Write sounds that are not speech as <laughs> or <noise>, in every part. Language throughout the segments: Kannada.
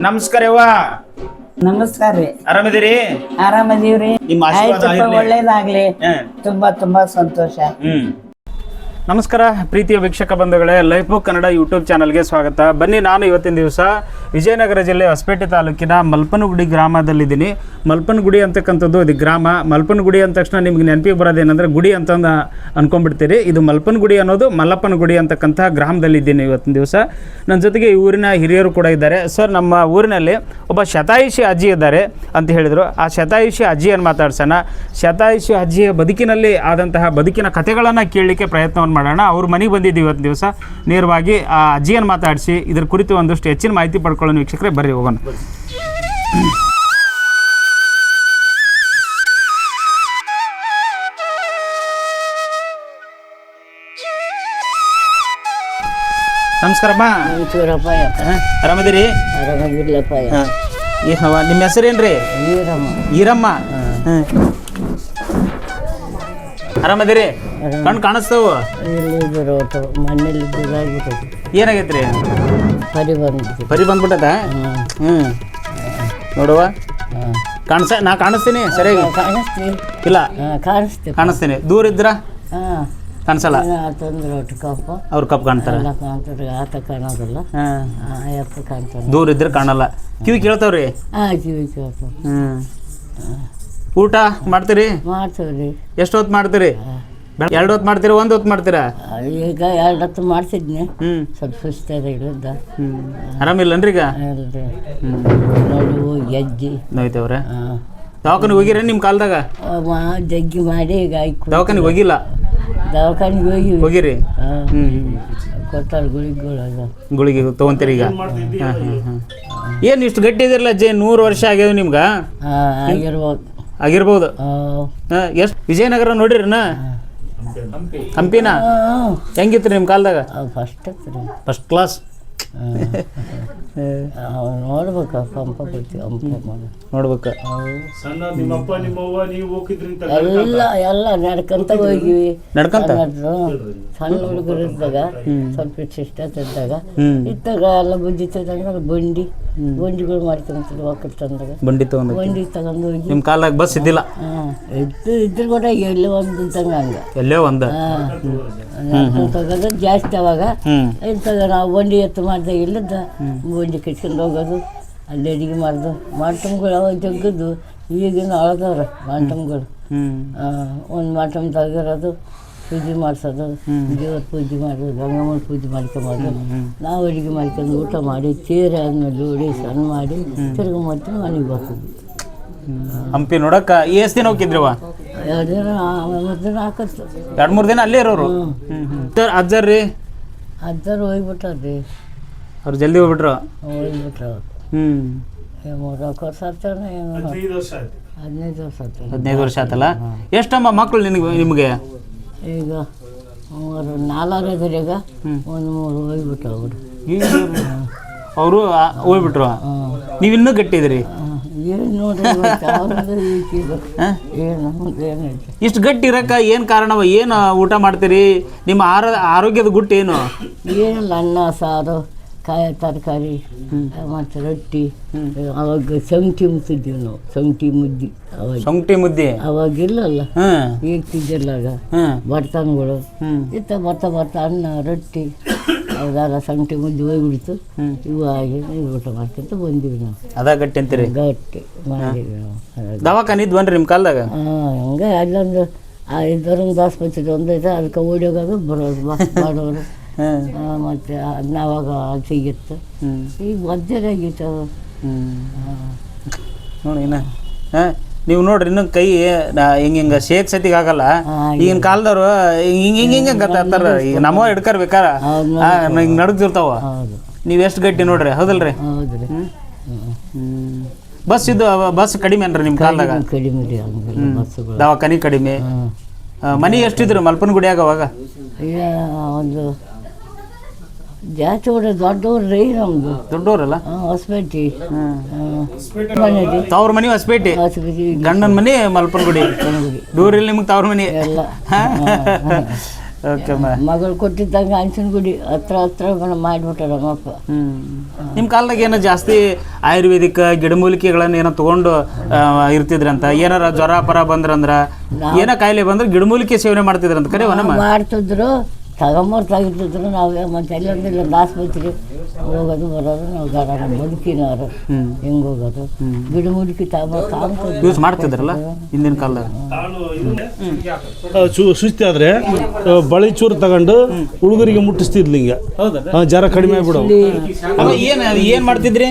ನಮಸ್ಕಾರ ಯವ್ವ. ನಮಸ್ಕಾರ ರೀ. ಆರಾಮದಿರಿ ಆರಾಮದೀವ್ರಿ ನಿಮ್ಮ ಆಶೀರ್ವಾದ ಇರ್ಲಿ. ಒಳ್ಳೇದಾಗ್ಲಿ. ಹ. ತುಂಬಾ ತುಂಬಾ ಸಂತೋಷ. ಹ್ಮ್. ನಮಸ್ಕಾರ, ಪ್ರೀತಿಯ ವೀಕ್ಷಕ ಬಂಧುಗಳೇ, ಲೈಫ್ ಬುಕ್ ಕನ್ನಡ ಯೂಟ್ಯೂಬ್ ಚಾನಲ್ಗೆ ಸ್ವಾಗತ. ಬನ್ನಿ ನಾನು ಇವತ್ತಿನ ದಿವಸ ವಿಜಯನಗರ ಜಿಲ್ಲೆ ಹೊಸಪೇಟೆ ತಾಲೂಕಿನ ಮಲ್ಪನಗುಡಿ ಗ್ರಾಮದಲ್ಲಿದ್ದೀನಿ. ಮಲ್ಪನಗುಡಿ ಅಂತಕ್ಕಂಥದ್ದು ಇದು ಗ್ರಾಮ. ಮಲ್ಪನಗುಡಿ ಅಂದ ತಕ್ಷಣ ನಿಮ್ಗೆ ನೆನಪಿಗೆ ಬರೋದೇನೆಂದರೆ ಗುಡಿ ಅಂತ ಅನ್ಕೊಂಡ್ಬಿಡ್ತೀರಿ. ಇದು ಮಲ್ಪನಗುಡಿ ಅನ್ನೋದು ಮಲ್ಲಪ್ಪನಗುಡಿ ಅಂತಕ್ಕಂಥ ಗ್ರಾಮದಲ್ಲಿದ್ದೀನಿ ಇವತ್ತಿನ ದಿವಸ. ನನ್ನ ಜೊತೆಗೆ ಈ ಊರಿನ ಹಿರಿಯರು ಕೂಡ ಇದ್ದಾರೆ. ಸರ್, ನಮ್ಮ ಊರಿನಲ್ಲಿ ಒಬ್ಬ ಶತಾಯುಷಿ ಅಜ್ಜಿ ಇದ್ದಾರೆ ಅಂತ ಹೇಳಿದರು. ಆ ಶತಾಯುಷಿ ಅಜ್ಜಿಯನ್ನು ಮಾತಾಡ್ಸೋಣ. ಶತಾಯುಷಿ ಅಜ್ಜಿಯ ಬದುಕಿನಲ್ಲಿ ಆದಂತಹ ಬದುಕಿನ ಕಥೆಗಳನ್ನು ಕೇಳಲಿಕ್ಕೆ ಪ್ರಯತ್ನವನ್ನು ಮಾಡೋಣ. ಅವ್ರ ಮನೆಗೆ ಬಂದಿದ್ದೀವಿ ಇವತ್ತು ದಿವಸ. ನೇರವಾಗಿ ಆ ಅಜ್ಜಿಯನ್ನು ಮಾತಾಡಿಸಿ. ಇದ್ರ ಕುರಿತು ಒಂದಷ್ಟು ಹೆಚ್ಚಿನ ಮಾಹಿತಿ ಪಡ್ಕೊಳ್ಳೋಣ ವೀಕ್ಷಕರೇ. ಬರ್ರಿ ಹೋಗೋಣ. ನಮಸ್ಕಾರಮ್ಮ ಆರಾಮದಿರಿ? ನಿಮ್ಮ ಹೆಸರೇನ್ರಿ? ಈರಮ್ಮ ಹಾಂ. ಆರಾಮದಿರಿ? ಕಣ್ಣು ಕಾಣಿಸ್ತಾವ? ಇಲ್ಲಿ ಬರೋದು ಮನೇಲಿ ಇದ್ದಾಗ್ಬಿಟ್ಟದು ಏನಾಗೈತ್ರಿ? ಪರಿ ಬಂದ್ಬಿಟ್ಟು ಪರಿ ಬಂದ್ಬಿಟ್ಟದ? ಹ್ಞೂ ನೋಡುವ. ಕಾಣಿಸ ನಾ ಕಾಣಿಸ್ತೀನಿ ಸರಿಯಾಗಿ? ಇಲ್ಲ. ಕಾಣಿಸ್ತೀನಿ. ಕಾಣಿಸ್ತೀನಿ. ದೂರ ಇದ್ರ? ಹಾಂ. ಕಾಣಿಸಲ್ಲ? ತಂದ್ರೆ ಒಟ್ಟು ಕಪ್ಪ. ಅವ್ರ ಕಪ್ ಕಾಣ್ತಾರ? ಕಾಣ್ತಾರೆ ಆತ ಕಾಣೋದಿಲ್ಲ. ಹಾಂ. ಆ ದೂರ ಇದ್ರೆ ಕಾಣಲ್ಲ. ಕಿವಿ ಕೇಳ್ತಾವ್ರಿ? ಹಾಂ ಕಿವಿ ಕೇಳ್ತಾವ ಹ್ಞೂ ಊಟ ಮಾಡ್ತೀರಿ? ಎಷ್ಟು ಹೊತ್ತು ಮಾಡ್ತೀರಿ? ಎರಡು ಹೊತ್ತು ಮಾಡ್ತೀರಾ ಒಂದು ಹೊತ್ತು ಮಾಡ್ತೀರಾ? ಈಗ ಎರಡು ಹೊತ್ತು ಮಾಡ್ತಿದ್ನಿ. ಹ್ಞೂ ಸ್ವಲ್ಪ ಸುಸ್ತಾದ ಇಳಿದ ಹ್ಞೂ ಆರಾಮಿಲ್ಲನ್ರಿ ಈಗ? ಅಲ್ರಿ ನಡುವು ಗೆಜ್ಜಿ ನೋಯ್ತವ್ರೆ. ದವಾಖಾನಿಗೆ ಹೋಗಿರ ನಿಮ್ಮ ಕಾಲದಾಗ? ಜಗ್ಗಿ ಮಾಡಿ ಈಗ ಆಯ್ತು ದವಾಖಾನಿಗೆ ಹೋಗಿಲ್ಲ? ದವಾಖಾನಿಗೆ ಹೋಗಿ. ಹೋಗಿರಿ? ಹ್ಞೂ ಕೊಟ್ಟಾರ ಗುಳಿಗೆ ತೊಗೊಂತೀರಿ ಈಗ? ಹಾಂ ಹಾಂ ಹಾಂ. ಏನು ಇಷ್ಟು ಗಟ್ಟಿ ಇದಿರಲ್ಲ ಅಜ್ಜಿ? ನೂರು ವರ್ಷ ಆಗ್ಯಾವ ನಿಮ್ಗೆ? ಆಗಿರ್ಬೋದು. ಆಗಿರ್ಬೋದು. ಎಷ್ಟು? ವಿಜಯನಗರ ನೋಡಿರಿನ ಹಂಪಿನ? ಹೆಂಗಿತ್ತು ನಿಮ್ಮ ಕಾಲದಾಗ? ಫಸ್ಟ್ ಫಸ್ಟ್ ಕ್ಲಾಸ್ ನೋಡ್ಬೇಕು. ಬರ್ತೀವಿ ಮಾಡಿ ನೋಡ್ಬೇಕು ಎಲ್ಲ ಎಲ್ಲ ನಡ್ಕೊಂತ ಹೋಗಿವಿ. ನಡ್ಕಂತ? ಸಣ್ಣ ಹುಡುಗರು ಇದ್ದಾಗ ಸ್ವಲ್ಪ ಶಿಷ್ಟ ಇದ್ದಾಗ ಇತ್ತಾಗ ಇದ್ದಾಗ ಎಲ್ಲ ಬುದ್ಧಿ ತಂದಾಗ ಬಂಡಿ ಬಂಡಿಗಳು ಮಾಡ್ಕೊಂತಿದ್ವಿ ಒಕ್ಕಲು ತಂದಾಗ. ಬಂಡಿ ತಗೊಂಡು ಬಂಡಿ ತಗೊಂಡು ಹೋಗಿ. ನಿಮ್ಮ ಕಾಲಾಗ ಬಸ್ ಇದ್ದಿಲ್ಲ? ಇದ್ದು ಇದ್ರ ಕೂಡ ಎಲ್ಲಿ ಒಂದು ತಂಗ ಹಂಗೆ ಎಲ್ಲೇ ಒಂದು? ಜಾಸ್ತಿ ಅವಾಗ. ಎಂತ ಇಂಥದ್ದು ನಾವು ಬಂಡಿ ಎತ್ತು ಮಾಡಿದಾಗ ಇಲ್ಲದ ಬಂಡಿ ಕಟ್ಕೊಂಡು ಹೋಗೋದು ಅಲ್ಲಿ ಅಡುಗೆ ಮಾಡೋದು. ಮಾಟಮ್ಗಳು ಅವಾಗ ಜಗ್ಗದ್ದು. ಈಗಿನ ಅಳಗವ್ರೆ ಮಾಟಮ್ಗಳು ಒಂದು ಮಾಟಮ್ ತೆಗಿರೋದು ಪೂಜೆ ಮಾಡಿಸೋದು ದೇವ್ರ ಪೂಜೆ ಮಾಡೋದು ಗಂಗಮ್ಮನ ಪೂಜೆ ಮಾಡ್ಕೊಂಬೋದು ನಾವು ಅಡುಗೆ ಮಾಡ್ಕೊಂಡು ಊಟ ಮಾಡಿ ತೇರು ಆದ್ಮೇಲೆ ಉಡಿ ಸಣ್ಣ ಮಾಡಿ ತಿರ್ಗಿ ಮತ್ತೆ ಮನೆಗೆ ಬರ್ತೀವಿ ಹಂಪಿ ನೋಡಕ್ಕ ಎಷ್ಟು ದಿನ ಹೋಗಿದ್ರವ? ಎರಡು ದಿನ ಮೂರು ದಿನ ಹಾಕತ್ತು. ಎರಡು ಮೂರು ದಿನ ಅಲ್ಲೇ ಇರೋರು? ಅಜ್ಜರ್ ರೀ ಅಜ್ಜರು ಹೋಗ್ಬಿಟ್ಟಾರ್ರಿ. ಅವ್ರು ಜಲ್ದಿ ಹೋಗ್ಬಿಟ್ರು. ಹೋಗ್ಬಿಟ್ರು ಅವ್ರು. ವರ್ಷ ಹದಿನೈದು ವರ್ಷ ಆಯ್ತು. ಹದಿನೈದು ವರ್ಷ ಆತಲ್ಲ? ಎಷ್ಟಮ್ಮ ಮಕ್ಕಳು ನಿನಗೆ ನಿಮಗೆ? ಈಗ ಮೂರು ನಾಲ್ಕು ಈಗ ಒಂದು ಮೂರು ಹೋಗ್ಬಿಟ್ಟು ಅವ್ರು. ಅವರು ಹೋಗ್ಬಿಟ್ರು? ನೀವು ಇನ್ನೂ ಗಟ್ಟಿದ್ರಿ ಏನು ನೋಡ್ರಿ ಏನು ಏನೈತೆ ಇಷ್ಟು ಗಟ್ಟಿ ಇರಕ್ಕ? ಏನು ಕಾರಣವ? ಏನು ಊಟ ಮಾಡ್ತೀರಿ? ನಿಮ್ಮ ಆರ ಆರೋಗ್ಯದ ಗುಟ್ಟು ಏನು? ಏನಿಲ್ಲ ಅನ್ನ ಸಾರು. ಕಾಯಿ ತರಕಾರಿ ಮತ್ತು ರೊಟ್ಟಿ ಅವಾಗ ಸಂಗಟಿ ಮುತ್ತಿದ್ದೀವಿ ನಾವು ಸಂಗಟಿ ಮುದ್ದಿ ಅವಾಗ. ಮುದ್ದೆ? ಅವಾಗಿಲ್ಲಲ್ಲ. ಹಾಂ ಈಗ ಬರ್ತನ್ಗಳು ಹ್ಞೂ ಇತ್ತ ಬರ್ತಾ ಬರ್ತಾ ಅನ್ನ ರೊಟ್ಟಿ ಅದೆಲ್ಲ ಸಂಗಟಿ ಮುದ್ದೆ ಹೋಗ್ಬಿಡ್ತು. ಇವು ಆಗಿ ಊಟ ಮಾಡ್ಕೊಂತ ಬಂದಿವಿ ನಾವು. ಅದ ಗಟ್ಟಿ ಅಂತೀರಿ? ಗಟ್ಟಿ ಮಾಡಿದ್ವಿ ನಾವು. ದವಾಖಾನೆ ಇದ್ ಬನ್ರಿ ನಿಮ್ಮ ಕಾಲದಾಗ? ಹಂಗೆ ಅಲ್ಲೊಂದು ಆ ಇದರೊಂದು ಆಸ್ಪತ್ರೆ ಒಂದು ಅದಕ್ಕೆ ಅದಕ್ಕೆ ಹೋಗೋದು ಬರೋದು ಮಾಡೋರು. ಹಾಂ. ಮತ್ತೆ ಅದನ್ನ ಅವಾಗ ಸಿಗಿತ್ತು ಈಗ ಒದ್ದಾಗಿತ್ತು ನೋಡಿ ಇನ್ನ ಹಾಂ ನೀವು ನೋಡ್ರಿ ಇನ್ನೂ ಕೈ ನಾ ಹಿಂಗೆ ಹಿಂಗೆ ಶೇಕ್ ಸತಿಗೆ ಆಗಲ್ಲ. ಈಗಿನ ಕಾಲದವ್ರು ಹಿಂಗೆ ಹಿಂಗೆ ಹಿಂಗೆ ಗತ್ತಾರ ಈಗ ನಮ್ಮವ ಹಿಡ್ಕರ್ ಬೇಕಾರ. ಹಿಂಗ ನಡ್ದಿರ್ತಾವ. ನೀವು ಎಷ್ಟು ಗಟ್ಟಿ ನೋಡ್ರಿ ಹೌದಲ್ರಿ? ಹೌದು ಬಸ್ ಇದು ಬಸ್ ಕಡಿಮೆ ಅನ್ರಿ ನಿಮ್ಮ ಕಾಲದಾಗ? ಕಡಿಮೆ ರೀ ಹಂಗೆಲ್ಲ ಬಸ್ಸುಗಳು. ದವಾಖಾನಿ ಕಡಿಮೆ. ಮನಿ ಎಷ್ಟಿದ್ರು ಮಲ್ಪನ ಗುಡಿಯಾಗ ಅವಾಗ? ಈಗ ಒಂದು ಹೊಡೆ ದೊಡ್ಡವ್ರು ರೀ ನಮ್ಮದು ದೊಡ್ಡವ್ರಲ್ಲ ಹೊಸಪೇಟೆ. ತವ್ರ ಮನೆ ಹೊಸಪೇಟೆ. ಹೊಸಪೇಟೆ ಗಂಡನ ಮನೆ ಮಲ್ಪನ ಗುಡಿ ದೂರ ಇಲ್ಲಿ ನಿಮ್ಗೆ ತವ್ರ ಮನೆ. ಎಲ್ಲ. ಓಕೆ ಮಗಳು ಕೊಟ್ಟಿದ್ದಂಗೆ ಅಂಚಿನ ಗುಡಿ ಹತ್ರ ಹತ್ರ ಮಾಡಿಬಿಟ್ಟಾರ ನಮ್ಮಪ್ಪ ಹ್ಮ್. ನಿಮ್ಮ ಕಾಲದಾಗ ಏನೋ ಜಾಸ್ತಿ ಆಯುರ್ವೇದಿಕ್ ಗಿಡಮೂಲಿಕೆಗಳನ್ನ ಏನೋ ತೊಗೊಂಡು ಇರ್ತಿದ್ರಂತ? ಏನಾರ ಜ್ವರ ಪರ ಬಂದ್ರಂದ್ರ? ಏನೋ ಕಾಯಿಲೆ ಬಂದ್ರೆ ಗಿಡಮೂಲಿಕೆ ಸೇವನೆ ಮಾಡ್ತಿದ್ರಂತ? ಕರೆ ಮಾಡ್ತಿದ್ರು. ತಗೊಂಬರ್ ತೆಗಿತಿದ್ರು ನಾವು ಮತ್ತೆ ಎಲ್ಲೊಂದಿಲ್ಲ ಆಸ್ಪತ್ರೆ ಹೋಗೋದು ಬರೋದು ನಾವು ಗಡ ಬದುಕಿನವರು ಹ್ಮ್. ಹೆಂಗೆ ಹೋಗೋದು? ಬಿಡು ಮುದುಕಿ ತಗೊಂಬರ್ ಯೂಸ್ ಮಾಡ್ತಿದ್ರಲ್ಲ ಹಿಂದಿನ ಕಾಲದಾಗ ಸುಸ್ತಿ ಆದ್ರೆ ಬಳಿ ಚೂರು ತಗೊಂಡು ಹುಡುಗರಿಗೆ ಮುಟ್ಟಿಸ್ತಿದ್ಲಿ ಹಿಂಗೆ. ಜ್ವರ ಕಡಿಮೆ ಆಗ್ಬಿಡವು. ಏನು ಏನು ಮಾಡ್ತಿದ್ರಿ?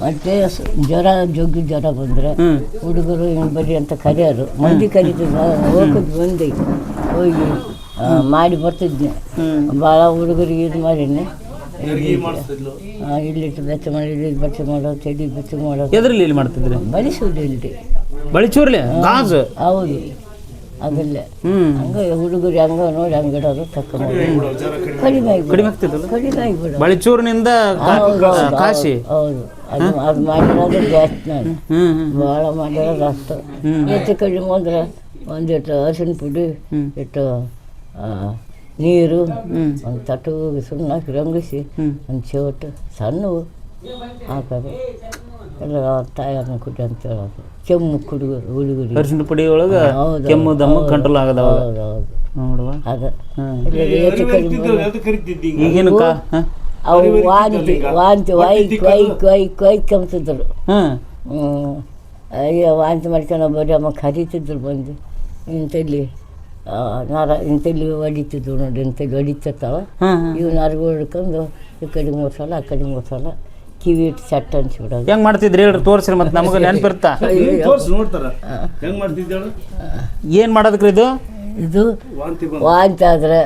ಮತ್ತೆ ಜ್ವರ ಜಗ್ಗಿ ಜ್ವರ ಬಂದ್ರೆ ಹುಡುಗರು ಹಿಂಗೆ ಬರ್ರಿ ಅಂತ ಕರೆಯೋರು. ಮಂದಿ ಕರಿತಿದ್ರು ಹೋಗೋದು ಬಂದಿ. ಹೋಗಿ ಮಾಡಿ ಬರ್ತಿದ್ದೆ. ಭಾಳ ಹುಡುಗರಿಗೆ ಇದು ಮಾಡೀನಿ ಇಲ್ಲಿಟ್ಟು ಬೆಚ್ಚ ಮಾಡಿ ಇಲ್ಲಿ ಬೆಚ್ಚ ಮಾಡೋದು ತೆಡಿ ಬೆಚ್ಚ ಮಾಡೋದು ಎದ್ರಲ್ಲಿ ಇಲ್ಲಿ ಮಾಡ್ತಿದ್ರಿ? ಬಲಿಸೋದು ಇಲ್ಲಿ. ಬಳಿಚೂರ್ಲಿ ಗಾಜು? ಹೌದು. ಅದಲ್ಲೇ ಹಂಗ ಹಂಗೆ ಹುಡುಗರು ಹಂಗ ನೋಡಿ ಹಂಗಿಡೋದು ತಕ್ಕ ಕಡಿಮೆ ಕಡಿಮೆ. ಆಗ್ತಿದ್ದಲ್ಲ ಕಡಿಮೆ ಆಗಿಬಿಡು ಬಳಿಚೂರಿನಿಂದ ಕಾಶಿ? ಹೌದು. ಅದು ಅದು ಮಾಡಿರೋದು ಜಾಸ್ತಿ ನಾನು. ಭಾಳ ಮಾಡಿರೋದು ಅಷ್ಟು. ಹೆಚ್ಚು ಕಡಿಮೆ ಅಂದ್ರೆ ಒಂದಿಟ್ಟು ಹಸಿನ ಪುಡಿ. ಇಟ್ಟು ನೀರು ಒಂದು ತಟ್ಟು ಸುಣ್ಣ ಹಾಕಿ ರಂಗಿಸಿ ಒಂದು ಚೋಟು ಸಣ್ಣವು ಹಾಕೋದು. ಎಲ್ಲ ತಾಯಿ ಕುಡಿ ಅಂತ ಹೇಳೋದು. ಕೆಮ್ಮು ಹುಡುಗರು ಹುಡುಗರಿಗೆ ಅರಿಶಿನ ಪುಡಿ ಒಳಗೆ ಹೌದು, ಕೆಮ್ಮು ದಮ್ಮು ಕಂಟ್ರೋಲ್ ಆಗದ ನೋಡುವ. ಅದು. ಈಗೇನು? ಅವು ವಾಂತಿ ವಾಂತಿ ವೈಕ್ ಕೊಯ್ ಕೊಯ್ ಕೊಯ್ ಕಂಬ್ತಿದ್ರು ಹ್ಮ್. ಹ್ಞೂ ಅಯ್ಯೋ ವಾಂತಿ ಮಾಡ್ಕೊಂಡು ಬರೀ ಅಮ್ಮ ಕರೀತಿದ್ರು ಬಂದು. ಇಂತಲ್ಲಿ ಆ, ನರ ಇಂತಲ್ಲಿ ಹೊಡಿತಿದ್ವು ನೋಡಿ ಇಂತಲ್ಲಿ ಹೊಡಿತಿರ್ತಾವ? ಹ್ಮ್ ಇವು ನರಗಳು ಹಿಡ್ಕೊಂಡು ಈ ಕಡೆ ಮೂರು ಸಲ ಆ ಕಡೆ ಮೂರು ಸಲ ಕಿವಿ ಇಟ್ಟು ಚಟ್ಟ ಅನ್ಸ್ಬಿಡೋದು. ಹೆಂಗ್ ಮಾಡ್ತಿದ್ರಿ ಹೇಳ್ರಿ ತೋರ್ಸ್ರಿ ಮತ್ತೆ ನಮಗೆ ನೆನಪಿರ್ತಾ? ತೋರ್ಸಿ ನೋಡ್ತಾರ. ಹೆಂಗ್ ಮಾಡ್ತಿದ್ದಾಳು ಏನ್ ಮಾಡೋದಕ್ರಿ ಇದು? ಇದು ವಾಂತಿ ಆದ್ರೆ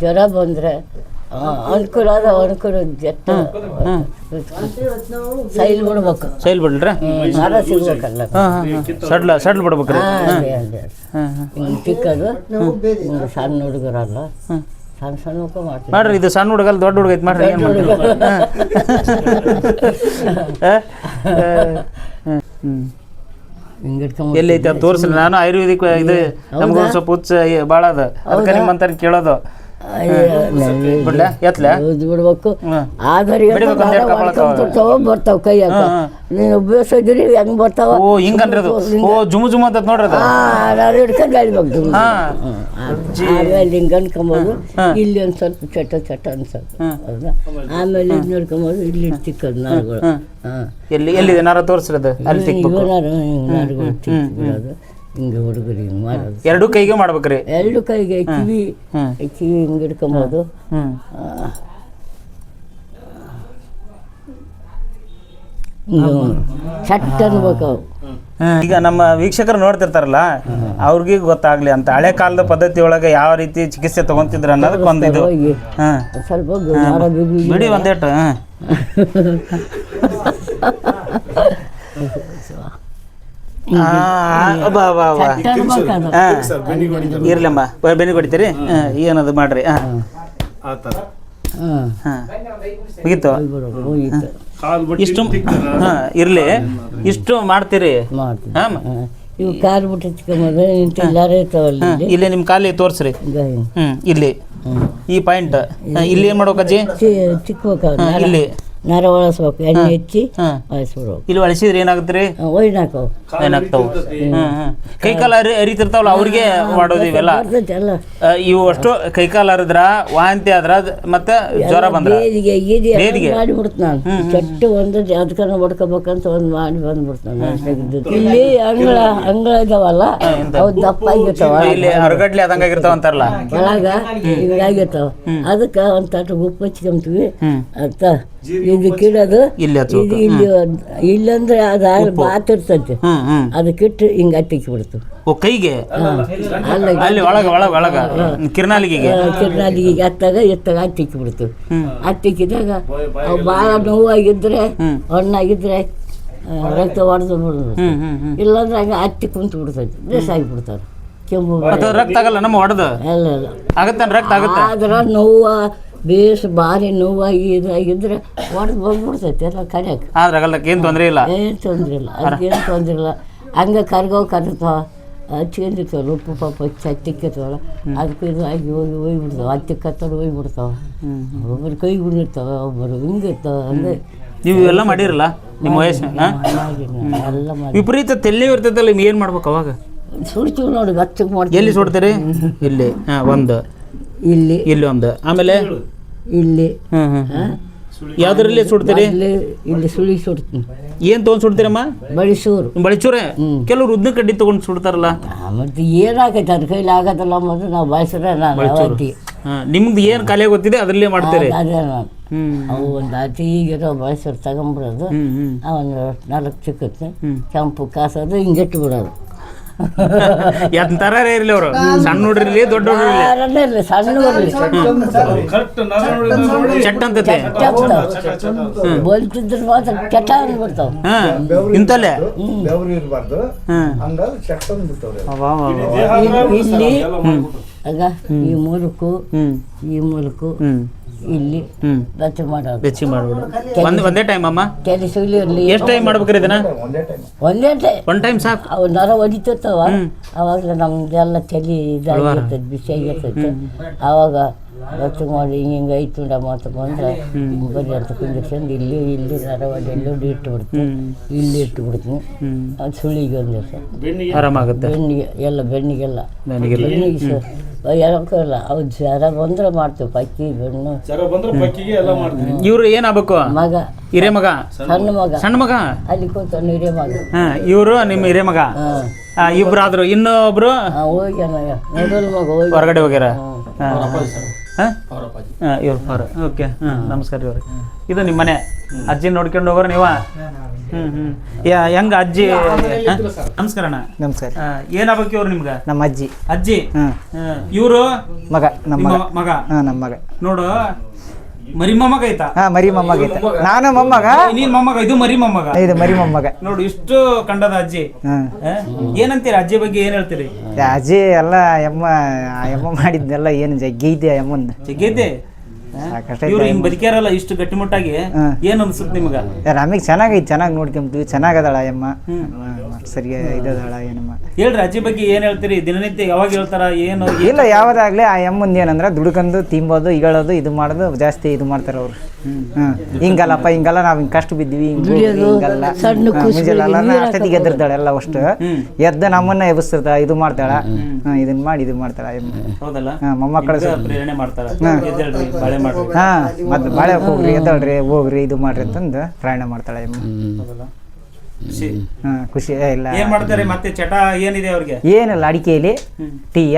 ಜ್ವರ ಬಂದರೆ ಅನುಕೂಲ ಅದ ಅನುಕೂಲ ಜಟ್ಟ ಹ್ಮ್ ಸೈಲ್ ಬಿಡ್ಬೇಕು. ಸೈಲ್ ಬಿಡ್ರಿ ಹ್ಮ್, ನರ ಸಿಗ್ಬೇಕಲ್ಲ. ಹಾ ಹಾ ಹಾ. ಸಡ್ಲ ಸಡ್ಲ್ ಬಿಡ್ಬೇಕ್ರಿ. ಹಾ, ಅದೇ ಅದೇ ಹಾ ಹಾ. ಹಿಂಗೆ ಚಿಕ್ಕದು ಹಿಂಗೆ ಸಣ್ಣ ಹುಡುಗರಲ್ಲ. ಹ್ಮ್. ಸಣ್ಣ ಸಣ್ಣಕ್ಕೆ ಮಾಡ್ತೀವಿ ಮಾಡ್ರಿ ಇದು ಸಣ್ಣ ಹುಡುಗಲ್ ದೊಡ್ಡ ಹುಡುಗ ಐತಿ ಮಾಡ್ರಿ ಏನ್ ಮಾಡ್ರಿ ಹಾ? ಹ್ಮ್. ಹ್ಮ್. ಹಿಂಗೆ ಇಟ್ಕೊಂಡ್ ಎಲ್ಲಿ ಐತಿ ಅದು ತೋರಿಸ್ರಿ ನಾನು ಆಯುರ್ವೇದಿಕ್ ಇದು ನಮಗೂ ಸ್ವಲ್ಪ ಹುಚ್ಚ ಭಾಳ ಅದ. ಅದಕ್ಕೆ ನಿಮ್ಮಂತ ಕೇಳೋದು. ಬಿಡ್ಲ? ಎತ್ಲ? ಬಿಡ್ಬೇಕು. ಕಪಾಳಕ್ಕೆ ಬರ್ತಾವ ಕೈಯಾಗ. ಹಾ, ಹಾ. ನೀನು ಬೇಸದಿರಿ ಹೆಂಗ್ ಬರ್ತಾವ? ಓ ಅದು. ಓ ಜುಮು ಜುಮು ಅಂತ ನೋಡ್ರಿ ಅದು. ಹಿಡ್ಕೊಂಡು ಅಳಿಬೇಕು ಹಾ. ಆಮೇಲೆ ಹಿಂಗೆ ಅನ್ಕೊಂಬೋದು. ಇಲ್ಲಿ ಒಂದ್ ಸ್ವಲ್ಪ ಚಟ ಚಟ ಅನ್ಸೋದು ಹ್ಮ್. ಹೌದಾ? ಆಮೇಲೆ ಇದು ನೋಡ್ಕೊಂಬೋದು ಇಲ್ಲಿ ತಿಕ್ಕೋದು ನಾರುಗಳು. ಎಲ್ಲಿ ಎಲ್ಲಿದೆ ನಾರ ತೋರಿಸ್ರಿ ಅದು ಅಲ್ಲಿ ತಿಕ್ಕಬೇಕು ನಾರುಗಳು ಹಿಂಗೆ ಹುಡುಗರು ಹಿಂಗೆ ಮಾಡೋದು. ಎರಡು ಕೈಗೆ ಮಾಡ್ಬೇಕ್ರಿ. ಎರಡು ಕೈಗೆ ಕಿವಿ ಕಿವಿ ಹಿಂಗೆ ಹಿಡ್ಕೊಬೋದು. ಅನ್ಬೇಕು ಅವು. ಈಗ ನಮ್ಮ ವೀಕ್ಷಕರು ನೋಡ್ತಿರ್ತಾರಲ್ಲ ಅವ್ರಿಗೆ ಗೊತ್ತಾಗ್ಲಿ ಅಂತ. ಹಳೆ ಕಾಲದ ಪದ್ಧತಿ ಒಳಗೆ ಯಾವ ರೀತಿ ಚಿಕಿತ್ಸೆ ತಗೊಂತಿದ್ರ ಅನ್ನೋದಕ್ಕೆ ಒಂದು ಇದು ಸ್ವಲ್ಪ ಬಿಡಿ ಒಂದೇಟು <laughs> ಇರ್ಲಮ್ಮ. ಬ- ಬೆನ್ನಿ ಕೊಡ್ತೀರಿ ಹಾ, ಏನದು ಮಾಡ್ರಿ? ಮುಗೀತು? ಇಷ್ಟು ಹಾ ಇರ್ಲಿ. ಇಷ್ಟು ಮಾಡ್ತೀರಿ? ಇವು ಕಾಲು ಇಲ್ಲಿ? ನಿಮ್ಮ ಕಾಲಿ ತೋರಿಸ್ರಿ. ಹ್ಮ್ ಇಲ್ಲಿ. ಈ ಪಾಯಿಂಟ್. ಇಲ್ಲಿ ಏನ್ ಮಾಡ್ಬೇಕಜ್ಜಿ ಇಲ್ಲಿ. ನರ ಒಳಸ್ಬೇಕು ಎಣ್ಣೆ ಹೆಚ್ಚಿ ಒಳಸ್ಬಿಡ್ಬೇಕು ಇಲ್ಲಿ ಒಳಸಿದ್ರೆ ಏನಾಗುತ್ತೆ ರೀ? ಹಾಕವು ಏನಾಗ್ತಾವ? ಕೈ ಕಾಲ ಕೈಕಾಲ ಅರಿ ಅರಿತಿರ್ತಾವಲ್ಲ ಅವ್ರಿಗೆ ಮಾಡೋದು ಇವೆಲ್ಲ. ಇವು ಅಷ್ಟು ಕೈಕಾಲ ಅರಿದ್ರ ವಾಂತಿ ಆದ್ರ ಅದ್ ಮತ್ತೆ ಜ್ವರ ಬಂದ್ರೆ. ಬೇದಿಗೆ ಗೀದಿ ಬೇದಿಗೆ? ಮಾಡಿಬಿಡ್ತು ನಾನು. ಚಟ್ಟು ಒಂದು ಅದಕ್ಕನ್ನು ಹೊಡ್ಕೋಬೇಕಂತ ಒಂದು ಮಾಡಿ ಬಂದ್ಬಿಡ್ತು ನಾನು. ಅಷ್ಟಾಗಿದ್ದು ಇಲ್ಲಿ ಅಂಗಳ ಅಂಗಳ ಇದಾವಲ್ಲ ಅವು ದಪ್ಪ ಆಗಿರ್ತಾವ. ಇಲ್ಲಿ ಹೊರಗಡ್ಲಿ ಆದಂಗ ಆಗಿರ್ತಾವ ಅಂತಾರಲ್ಲ. ಕೆಳಗ ಹಿಂಗಾಗಿರ್ತಾವ. ಅದಕ್ಕೆ ಒಂದು ತಟ್ಟು ಉಪ್ಪು ಹಚ್ಕೊಂತೀವಿ. ಹ್ಮ್. ಅಂತ ಇದಕ್ಕಿಡೋದು ಇಲ್ಲಿ ಇದು ಇಲ್ಲಿ ಇಲ್ಲಂದ್ರೆ ಅದು ಬಾತ್ ಅದು ಕಿಟ್ಟು ಹಿಂಗೆ ಅಟ್ಟಿಕ್ಕಿ ಬಿಡ್ತು ಓ ಕೈಗೆ? ಅಲ್ಲ ಅಲ್ಲಿ ಒಳಗ ಒಳಗ ಒಳಗ ಕಿರ್ನಾಲಿಗೆಗೆ? ಕಿರ್ನಾಲಿಗೆ ಎತ್ತಾಗ ಎತ್ತಾಗ ಹತ್ತಿಕ್ಕಿ ಬಿಡ್ತು ಅಟ್ಟಿಕ್ಕಿದಾಗ ಅವು ಭಾಳ ನೋವಾಗಿದ್ರೆ. ಹಣ್ಣಾಗಿದ್ರೆ ರಕ್ತ ಹೊಡೆದು ಬಿಡೋದು ಇಲ್ಲಂದ್ರೆ ಹಂಗೆ ಹತ್ತಿ ಕುಂತು ಬಿಡ್ತೈತೆ ಬೇಸಾಗಿ ಬಿಡ್ತಾರೆ ಕೆಮ್ಮು ರಕ್ತ ಆಗಲ್ಲ ನಮ್ಮ ಹೊಡೆದು ಆಗತ್ತೇನ್ ರಕ್ತ ಆಗತ್ತೆ? ಆದ್ರೆ ನೋವು ಬೇಸ್ ಭಾರಿ ನೋವಾಗಿ ಇದಾಗಿದ್ರೆ ಹೊಡೆದು ಬಂದ್ಬಿಡ್ತೈತೆ ಎಲ್ಲ ಕಡೆಗೆ. ಆದ್ರೆ ಆಗಲ್ಲ ಏನ್ ತೊಂದರೆ ಇಲ್ಲ? ಏನು ತೊಂದರೆ ಇಲ್ಲ ಅದಕ್ಕೇನು ತೊಂದರೆ ಇಲ್ಲ. ಹಂಗೆ ಕರ್ಗೋ ಕರ್ತಾವ ಹಚ್ಕೊಂಡಿರ್ತಾವಲ್ಲ ಉಪ್ಪು ಪಾಪ ಹಚ್ಚಿ ಹತ್ತಿಕ್ಕಿರ್ತಾವಲ್ಲ ಅದಕ್ಕೆ ಇದು ಆಗಿ ಹೋಗಿ ಹೋಗ್ಬಿಡ್ತಾವೆ ಹೋಗಿ ಹೋಗ್ಬಿಡ್ತಾವೆ ಒಬ್ಬರು ಕೈ ಬಿಡಿರ್ತಾವೆ ಒಬ್ಬರು ಹಿಂಗಿರ್ತಾವೆ ಹಂಗೆ. ನೀವು ಇವೆಲ್ಲ ಮಾಡಿರಲ್ಲ? ನಿಮ್ಮ ವಯಸ್ಸು ಎಲ್ಲ ಮಾಡಿ ವಿಪರೀತ ತೆಲ್ಲಿ ಇರ್ತೈತಲ್ಲ ನೀವು ಏನು ಮಾಡ್ಬೇಕು ಅವಾಗ? ಸುಡ್ತೀವಿ ನೋಡಿ ಹಚ್ಚಕ್ಕೆ ಮಾಡ್ತೀವಿ. ಎಲ್ಲಿ ಸುಡ್ತೀರಿ? ಇಲ್ಲಿ ಹಾಂ ಒಂದು. ಇಲ್ಲಿ. ಇಲ್ಲಿ ಒಂದು. ಆಮೇಲೆ? ಇಲ್ಲಿ. ಹ್ಞೂ ಹ್ಞೂ ಯಾವ್ದ್ರಲ್ಲಿ ಸುಡ್ತೀರಿ? ಇಲ್ಲಿ ಇಲ್ಲಿ ಸುಳಿ ಸುಡ್ತೀನಿ. ಏನು ತಗೊಂಡ್ ಸುಡ್ತೀರಮ್ಮ? ಬಡಿಸೂರು. ಬಳಚೂರೆ ಕೆಲವ್ರು ಉದ್ದ ಕಡ್ಡಿ ತೊಗೊಂಡು ಸುಡ್ತಾರಲ್ಲ? ಮತ್ತೆ ಏನಾಗೈತೆ? ಅದ್ರ ಕೈಲಿ ಆಗೋದಲ್ಲ ಮೊದಲು ನಾವು ಬಳಸಿದ್ರೆ ನಾನು ಅವತ್ತಿ ಹಾಂ ನಿಮ್ದು ಏನು ಕಲೆ ಗೊತ್ತಿದೆ ಅದರಲ್ಲೇ ಮಾಡ್ತೀರಿ? ಅದೇ ನಾನು. ಅವು ಒಂದು ಅತಿ ಈಗಿರೋ ಬಳಸಿರು ತಗೊಂಬಿಡೋದು ಹ್ಞೂ ಒಂದು ನಾಲ್ಕು ಚಿಕ್ಕತ್ತೆ. ಕೆಂಪು ಕಾಸೋದು ಹಿಂಗಿಟ್ಟು ಬಿಡೋದು ಎಂತಾರ ಇರ್ಲಿ ಅವರು. ಸಣ್ಣ ಹುಡ್ರಿರ್ಲಿ ದೊಡ್ಡ ಹುಡ್ರಿರ್ಲಿ ಸಣ್ಣ ಚಟ್ ಅಂತತೆ. ಬಲ್ತಿದ್ರೆ ಮಾತ್ರ ಕೆಟ್ಟ ಅಂದ್ಬಿಡ್ತಾವೆ ಇಂತಲ್ಲೇ? ಬೆವರು ಇರಬಾರ್ದು. ಹಂಗಾಗಿ ಇಲ್ಲಿ ಆಗ ಈ ಮೂರುಕು ಹ್ಞೂ ಈ ಮೂಲಕು ಹ್ಞೂ ಇಲ್ಲಿ ಬೆಚ್ಚ ಮಾಡೋದು. ಬೆಚ್ಚಿ ಮಾಡ್ಬಿಡು ಒಂದು ಒಂದೇ ಟೈಮ್ ಅಮ್ಮ? ಕೆಲಿ ಸುಳಿ ಇರಲಿ. ಎಷ್ಟು ಟೈಮ್ ಮಾಡ್ಬೇಕ್ರಿ ಇದನ್ನ? ಒಂದೇ ಟೈಮ್ ಒಂದೇ ಒನ್ ಟೈಮ್ ಸಾಕು. ಅವು ನರ ಹೊಡಿತಿರ್ತಾವ ಅವಾಗ ನಮ್ದೆಲ್ಲ ತಲೆ ಇದಾಗಿರ್ತದೆ ಬಿಸಿ ಆಗಿರ್ತೈತೆ ಆವಾಗ ಮಾಡಿ ಹಿಂಗೆ ಹಿಂಗೆ ಐದು ಮಾತು ಬಂದ್ರೆ ಬರೀ ಅಂತ ಕುಂದಿರ್ಸ್ಕೊಂಡು ಇಲ್ಲಿ ಇಲ್ಲಿ ಇಲ್ಲಿ ಇಟ್ಟು ಬಿಡ್ತೀನಿ ಇಲ್ಲಿ ಇಟ್ಟು ಬಿಡ್ತೀನಿ ಅದು ಸುಳಿಗೆ ಒಂದು ದಿವಸ ಬೆಣ್ಣಿಗೆ ಬೆನ್ನಿಗೆ ಎಲ್ಲ ಬೆಣ್ಣಿಗೆಲ್ಲ. ಬೆಣ್ಣಿಗೆ ಬೆನ್ನಿಗೆ ಅವು ಜ್ವರ ಬಂದ್ರೆ ಮಾಡ್ತೀವಿ ಪಕ್ಕಿ ಬೆಣ್ಣು. ಎಲ್ಲ ಇವ್ರು ಏನಾಗಬೇಕು? ಮಗ. ಹಿರೇ ಮಗ ಸಣ್ಣ ಮಗ. ಸಣ್ಣ ಮಗ? ಅಲ್ಲಿ ಕೂತ ಹಿರೇ ಮಗ ಹಾ ಇವರು ನಿಮ್ಮ ಹಿರೇ ಮಗ ಇಬ್ರು ಆದ್ರು ಇನ್ನೊಬ್ರು? ಹೋಗ್ಯಾನ. ಮಗ ಹೋಗಿ ಹೊರಗಡೆ ಹೋಗ್ಯಾರ? ಹಾಂ? ಇವ್ರ ಫಾರ್ ಓಕೆ ಹಾಂ ನಮಸ್ಕಾರ ಇವ್ರಿ. ಇದು ನಿಮ್ಮ ಮನೆ. ಅಜ್ಜಿ ನೋಡ್ಕೊಂಡು ಹೋಗೋರು ನೀವ? ಹ್ಞೂ ಹ್ಞೂ ಯಾ ಹೆಂಗ ಅಜ್ಜಿ? ನಮಸ್ಕಾರ ಅಣ್ಣ. ನಮಸ್ಕಾರ. ಏನಾಗಬೇಕು ಇವ್ರು ನಿಮ್ಗೆ? ನಮ್ಮ ಅಜ್ಜಿ. ಅಜ್ಜಿ? ಹಾಂ ಇವರು? ಮಗ ನಮ್ಮ ಮಗ. ಮಗ? ಹಾಂ ನಮ್ಮ ಮಗ. ನೋಡು ಮರಿ ಮೊಮ್ಮಗ ಐತಾ ಹಾ ಮರಿ ಮೊಮ್ಮಗ ಐತೆ ನಾನು ಮೊಮ್ಮಗ? ನೀನ್ ಮೊಮ್ಮಗ ಇದು ಮರಿ ಮೊಮ್ಮಗ ಇದು ಮರಿ ಮೊಮ್ಮಗ ನೋಡು ಇಷ್ಟು ಕಂಡದ ಅಜ್ಜಿ. ಏನಂತೀರ ಆ? ಏನಂತೀರಿ ಅಜ್ಜಿ ಬಗ್ಗೆ ಏನ್ ಹೇಳ್ತೀರಿ? ಅಜ್ಜಿ ಎಲ್ಲ ಎಮ್ಮ ಆ ಎಮ್ಮ ಮಾಡಿದ್ನೆಲ್ಲ ಏನು ಜಗ್ಗಿ ಐತೆ ಎಮ್ಮನ್ ಜಗ್ಗೈತೆ? ಸಾಕಷ್ಟು ಇವ್ರು ಹಿಂಗ್ ಬದುಕ್ಯಾರಲ್ಲ ಇಷ್ಟು ಗಟ್ಟಿಮುಟ್ಟಾಗಿ. ಏನ್ ಅನ್ಸುತ್ತೆ ನಿಮಗ? ನಮಗೆ ಚೆನ್ನಾಗೈತಿ ಚೆನ್ನಾಗಿ ನೋಡ್ಕೊಂತೀವಿ ಚೆನ್ನಾಗದಾಳ ಎಮ್ಮ ಸರಿಯಾಗಿ ಸರಿ ಇದದಾಳ ಏನಮ್ಮ. ಹೇಳ್ರಿ ಅಜ್ಜಿ ಬಗ್ಗೆ ಏನ್ ಹೇಳ್ತೀರಿ? ದಿನನಿತ್ಯ ಯಾವಾಗ ಹೇಳ್ತಾರ ಏನು ಇಲ್ಲ ಯಾವ್ದಾಗ್ಲಿ ಆ ಎಮ್ಮಂದು ಏನಂದ್ರೆ ದುಡ್ಕೊಂಡು ತಿಂಬೋದು ಇಗಳೋದು ಇದು ಮಾಡೋದು ಜಾಸ್ತಿ ಇದು ಮಾಡ್ತಾರೆ ಅವ್ರು ಹಿಂಗಲ್ಲಪ್ಪ ಹಿಂಗಲ್ಲ ನಾವು ಹಿಂಗೆ ಕಷ್ಟ ಬಿದ್ದೀವಿ ಹಿಂಗೆ ಹಿಂಗಲ್ಲ. ಮುಂಜಾನೆ ಅಷ್ಟೊತ್ತಿಗೆ ಎದ್ದಿರ್ತಾಳೆ ಎಲ್ಲ ಅಷ್ಟು ಎದ್ದು ನಮ್ಮನ್ನ ಎಬ್ಬಿಸ್ತಿರ್ತಾಳ ಇದು ಮಾಡ್ತಾಳ. ಇದನ್ ಇದನ್ನ ಮಾಡಿ ಇದು ಮಾಡ್ತಾಳ. ಮೊಮ್ಮಕ್ಕಳ ಹಾ ಹಾಂ ಪ್ರೇರಣೆ ಮಾಡ್ತಾರ? ಎದ್ದೇಳ್ರಿ ಬಾಳೆ ಮಾಡ್ರಿ. ಹಾಂ ಮತ್ತೆ ಬಾಳೆ ಹೋಗ್ರಿ ಎದ್ದಾಳ್ರಿ ಹೋಗ್ರಿ ಇದು ಮಾಡ್ರಿ ಅಂತಂದು ಪ್ರಯಾಣ ಮಾಡ್ತಾಳೆ ಎಮ್ಮ ಹೌದಲ್ಲ? ಖುಷಿ. ಹ್ಮ್ ಖುಷಿ. ಏ, ಇಲ್ಲ. ಏನ್ ಮಾಡ್ತಾರೆ? ಮತ್ತೆ ಚಟ ಏನಿದೆ ಅವ್ರಿಗೆ? ಏನಿಲ್ಲ ಅಡಿಕೆಯಲ್ಲಿ ಟೀಯ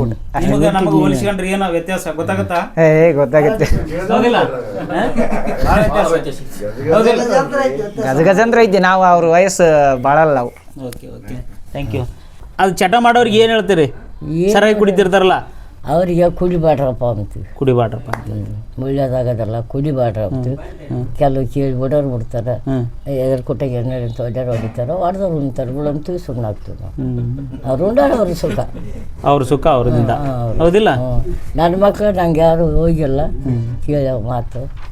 ಊಟ. ನಿಮಗ ನಮಗ ಹೋಲಿಸ್ಕೊಂಡ್ರೆ ಏನೋ ವ್ಯತ್ಯಾಸ ಗೊತ್ತಾಗತ್ತಾ? ಏ ಗೊತ್ತಾಗುತ್ತೆ. ಹೌದಿಲ್ಲ? ಆ? ಭಾಳ ವ್ಯತ್ಯಾಸ. ಹೌದಿಲ್ಲ? ಗಜ ಗಜಂದ್ರ ಐತಿ ನಾವು ಅವ್ರ ವಯಸ್ಸು ಬಾಳಲ್ಲ ನಾವು. Okay okay. ಥ್ಯಾಂಕ್ ಯು ಅದು ಚಟ ಮಾಡೋರಿಗೆ ಏನು ಹೇಳ್ತೀರಿ? ಸರಿಯಾಗಿ ಕುಡಿತಿರ್ತಾರಲ್ಲ? ಅವರಿಗೆ ಕುಡಿಬೇಡ್ರಪ್ಪ ಅಂತೀವಿ. ಕುಡಿಬಾಡ್ರಪ್ಪ ಅಂತ ಒಳ್ಳೇದಾಗೋದಲ್ಲ ಕುಡಿಬೇಡ್ರ ಅಂತೀವಿ ಕೆಲವು ಕೇಳಿ ಬಿಡೋರು ಬಿಡ್ತಾರೆ. ಎದ್ರ ಕುಟ್ಟಗೆ ಎಣ್ಣೆ ಹೊಡ್ಯಾರ ಹೊಡಿತಾರೋ ಹೊಡೆದವ್ರು ಉಣ್ತಾರೆ. ಬಿಡಂತೀವಿ ಸುಮ್ಮನೆ ಆಗ್ತೀವಿ ನಾವು. ಅವ್ರು ಉಂಡಾರ ಅವ್ರ ಸುಖ. ಅವ್ರ ಸುಖ ಅವ್ರದಿಂದ. ಹೌದಿಲ್ಲ? ನನ್ನ ಮಕ್ಕಳು ನಂಗೆ ಯಾರು ಹೋಗಿಲ್ಲ. ಕೇಳೋ ಮಾತು.